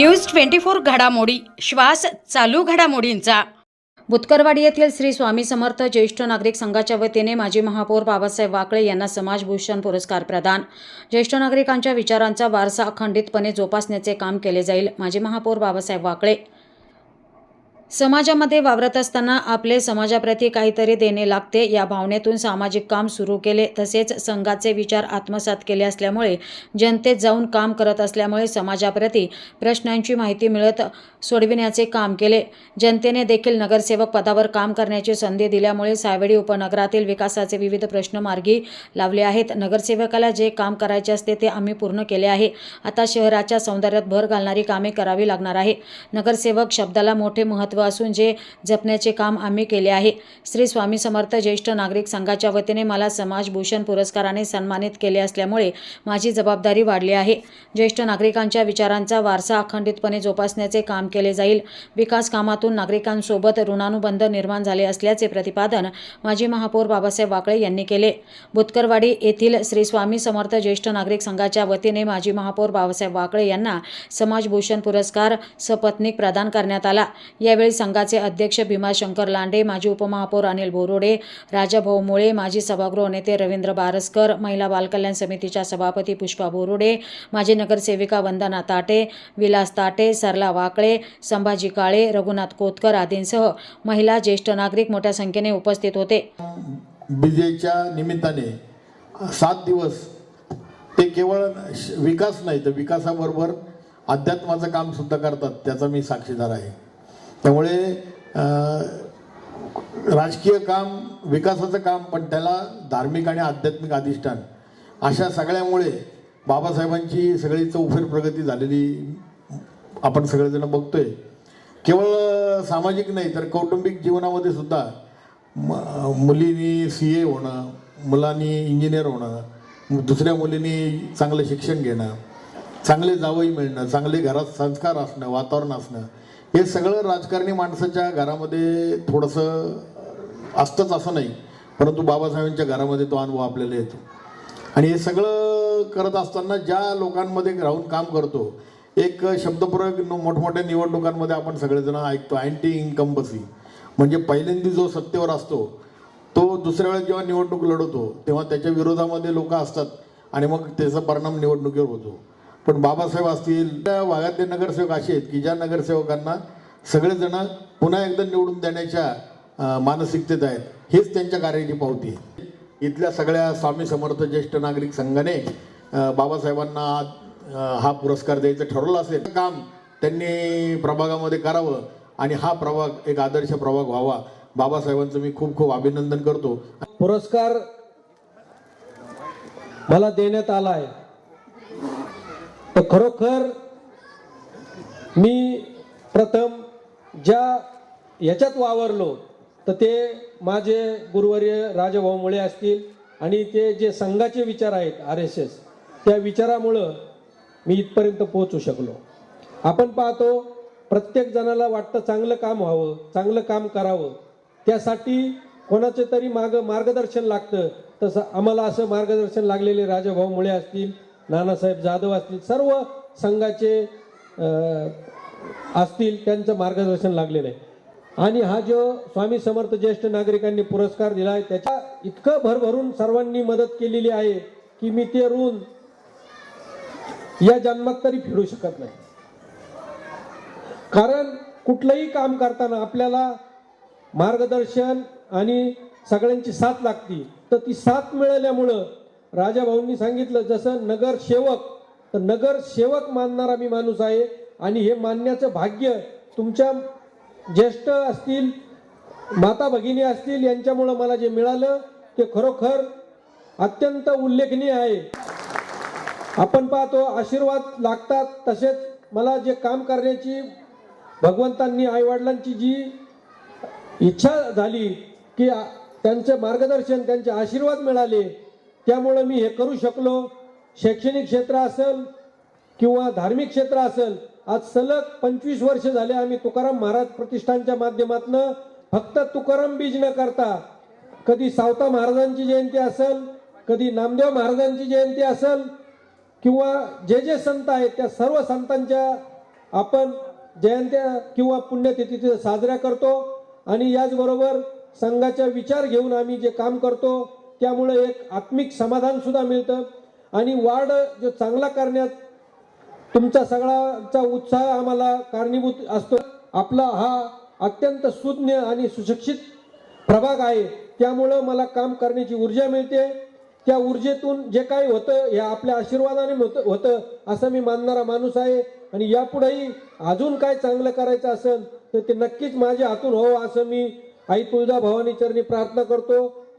News twenty four घडामोडी श्वास चालू घडामोडींचा. बुतकरवाडी येथील श्री स्वामी समर्थ ज्येष्ठ नागरिक संघाच्या वतीने माजी महापौर बाबासाहेब वाकळे यांना समाजभूषण पुरस्कार प्रदान. ज्येष्ठ नागरिकांच्या विचारांचा वारसा अखंडितपणे जोपासण्याचे काम केले जाईल माजी महापौर बाबासाहेब वाकळे. समाजामध्ये वावरत असताना आपले समाजाप्रती काहीतरी देणे लागते या भावनेतून सामाजिक काम सुरू केले. तसेच संघाचे विचार आत्मसात केले असल्यामुळे जनतेत जाऊन काम करत असल्यामुळे समाजाप्रती प्रश्नांची माहिती मिळत सोडविण्याचे काम केले. जनतेने देखील नगरसेवक पदावर काम करण्याची संधी दिल्यामुळे सावेडी उपनगरातील विकासाचे विविध प्रश्न मार्गी लावले आहेत. नगरसेवकाला जे काम करायचे असते ते आम्ही पूर्ण केले आहे. आता शहराच्या सौंदर्यात भर घालणारी कामे करावी लागणार आहे. नगरसेवक शब्दाला मोठे महत्त्व असून जे जपण्याचे काम आम्ही केले आहे. श्री स्वामी समर्थ ज्येष्ठ नागरिक संघाच्या वतीने मला समाजभूषण पुरस्काराने सन्मानित केले असल्यामुळे माझी जबाबदारी वाढली आहे. ज्येष्ठ नागरिकांच्या विचारांचा वारसा अखंडितपणे जोपासण्याचे काम केले जाईल. विकास कामातून नागरिकांसोबत ऋणानुबंध निर्माण झाले असल्याचे प्रतिपादन माजी महापौर बाबासाहेब वाकळे यांनी केले. बुतकरवाडी येथील श्री स्वामी समर्थ ज्येष्ठ नागरिक संघाच्या वतीने माजी महापौर बाबासाहेब वाकळे यांना समाजभूषण पुरस्कार सपत्नीक प्रदान करण्यात आला. यावेळी संघाचे अध्यक्ष भीमाशंकर लांडे माजी उपमहापौर अनिल बोरोडे राजाभाऊ मुळे माजी सभागृह नेते रवींद्र बारसकर महिला बालकल्याण समितीच्या सभापती पुष्पा बोरुडे माजी नगरसेविका वंदना ताटे विलास ताटे सरला वाकळे संभाजी काळे रघुनाथ कोतकर आदींसह महिला ज्येष्ठ नागरिक मोठ्या संख्येने उपस्थित होते. विजयच्या निमित्ताने सात दिवस ते केवळ विकास नाही तर विकासाबरोबर अध्यात्माचं काम सुद्धा करतात त्याचा मी साक्षीदार आहे. त्यामुळे राजकीय काम विकासाचं काम पण त्याला धार्मिक आणि आध्यात्मिक अधिष्ठान अशा सगळ्यामुळे बाबासाहेबांची सगळी चौफेर प्रगती झालेली आपण सगळेजण बघतोय. केवळ सामाजिक नाही तर कौटुंबिक जीवनामध्ये सुद्धा म- मुलींनी सी ए होणं मुलांनी इंजिनियर होणं दुसऱ्या मुलींनी चांगलं शिक्षण घेणं चांगले जावई मिळणं चांगले घरात संस्कार असणं वातावरण असणं हे सगळं राजकारणी माणसाच्या घरामध्ये थोडंसं असतंच असं नाही परंतु बाबासाहेबांच्या घरामध्ये तो अनुभव आपल्याला येतो. आणि हे सगळं करत असताना ज्या लोकांमध्ये राहून काम करतो एक शब्दप्रयोग मोठमोठ्या निवडणुकांमध्ये आपण सगळेजण ऐकतो अँटी इन्कम्बसी म्हणजे पहिल्यांदा जो सत्तेवर असतो तो दुसऱ्या वेळेस जेव्हा निवडणूक लढवतो तेव्हा त्याच्या विरोधामध्ये लोक असतात आणि मग त्याचा परिणाम निवडणुकीवर होतो. पण बाबासाहेब असतील त्या भागातले नगरसेवक असे आहेत की ज्या नगरसेवकांना सगळेजण पुन्हा एकदा निवडून देण्याच्या मानसिकतेत आहेत. हेच त्यांच्या कार्याची पावती आहे. इथल्या सगळ्या स्वामी समर्थ ज्येष्ठ नागरिक संघाने बाबासाहेबांना हा पुरस्कार द्यायचं ठरवलं असेल. काम त्यांनी प्रभागामध्ये करावं आणि हा प्रभाग एक आदर्श प्रभाग व्हावा. बाबासाहेबांचं मी खूप खूप अभिनंदन करतो. पुरस्कार मला देण्यात आला आहे. तर खरोखर मी प्रथम ज्या याच्यात वावरलो तर ते माझे गुरुवर्य राजभाऊ मुळे असतील आणि ते जे संघाचे विचार आहेत आर एस एस त्या विचारामुळं मी इथपर्यंत पोहोचू शकलो. आपण पाहतो प्रत्येक जणाला वाटतं चांगलं काम व्हावं चांगलं काम करावं. त्यासाठी कोणाचे तरी माग मार्गदर्शन लागतं. तसं आम्हाला असं मार्गदर्शन लागलेले राजाभाऊ मुळे असतील नानासाहेब जाधव असतील सर्व संघाचे असतील त्यांचं मार्गदर्शन लागलेलं आहे. आणि हा जो स्वामी समर्थ ज्येष्ठ नागरिकांनी पुरस्कार दिला आहे त्याच्या इतकं भरभरून सर्वांनी मदत केलेली आहे की मी ते ऋण या जन्मात तरी फेडू शकत नाही. कारण कुठलंही काम करताना आपल्याला मार्गदर्शन आणि सगळ्यांची साथ लागती. तर ती साथ मिळाल्यामुळं राजाभाऊंनी सांगितलं जसं नगरसेवक तर नगरसेवक मानणारा मी माणूस आहे आणि हे मानण्याचं भाग्य तुमच्या ज्येष्ठ असतील माता भगिनी असतील यांच्यामुळं मला जे मिळालं ते खरोखर अत्यंत उल्लेखनीय आहे. आपण पाहतो आशीर्वाद लागतात तसेच मला जे काम करण्याची भगवंतांनी आईवडिलांची जी इच्छा झाली की त्यांचं मार्गदर्शन त्यांचे आशीर्वाद मिळाले त्यामुळं मी हे करू शकलो. शैक्षणिक क्षेत्र असेल किंवा धार्मिक क्षेत्र असेल आज सलग पंचवीस वर्ष झाले आम्ही तुकाराम महाराज प्रतिष्ठानच्या माध्यमातून फक्त तुकाराम बीज न करता कधी सावता महाराजांची जयंती असेल कधी नामदेव महाराजांची जयंती असेल किंवा जे जे संत आहेत त्या सर्व संतांच्या आपण जयंत्या किंवा पुण्यतिथी साजऱ्या करतो. आणि याचबरोबर संघाचा विचार घेऊन आम्ही जे काम करतो त्यामुळे एक आत्मिक समाधान सुद्धा मिळतं. आणि वार्ड जो चांगला करण्यात तुमचा सगळ्याचा उत्साह आम्हाला कारणीभूत असतो. आपला हा अत्यंत सुज्ञ आणि सुशिक्षित प्रभाग आहे. त्यामुळं मला काम करण्याची ऊर्जा मिळते. त्या ऊर्जेतून जे काही होतं हे आपल्या आशीर्वादाने होतं होतं असं मी मानणारा माणूस आहे. आणि यापुढेही अजून काय चांगलं करायचं असेल तर ते नक्कीच माझ्या हातून हो असं मी आई तुळजा भवानी चरणी प्रार्थना करतो.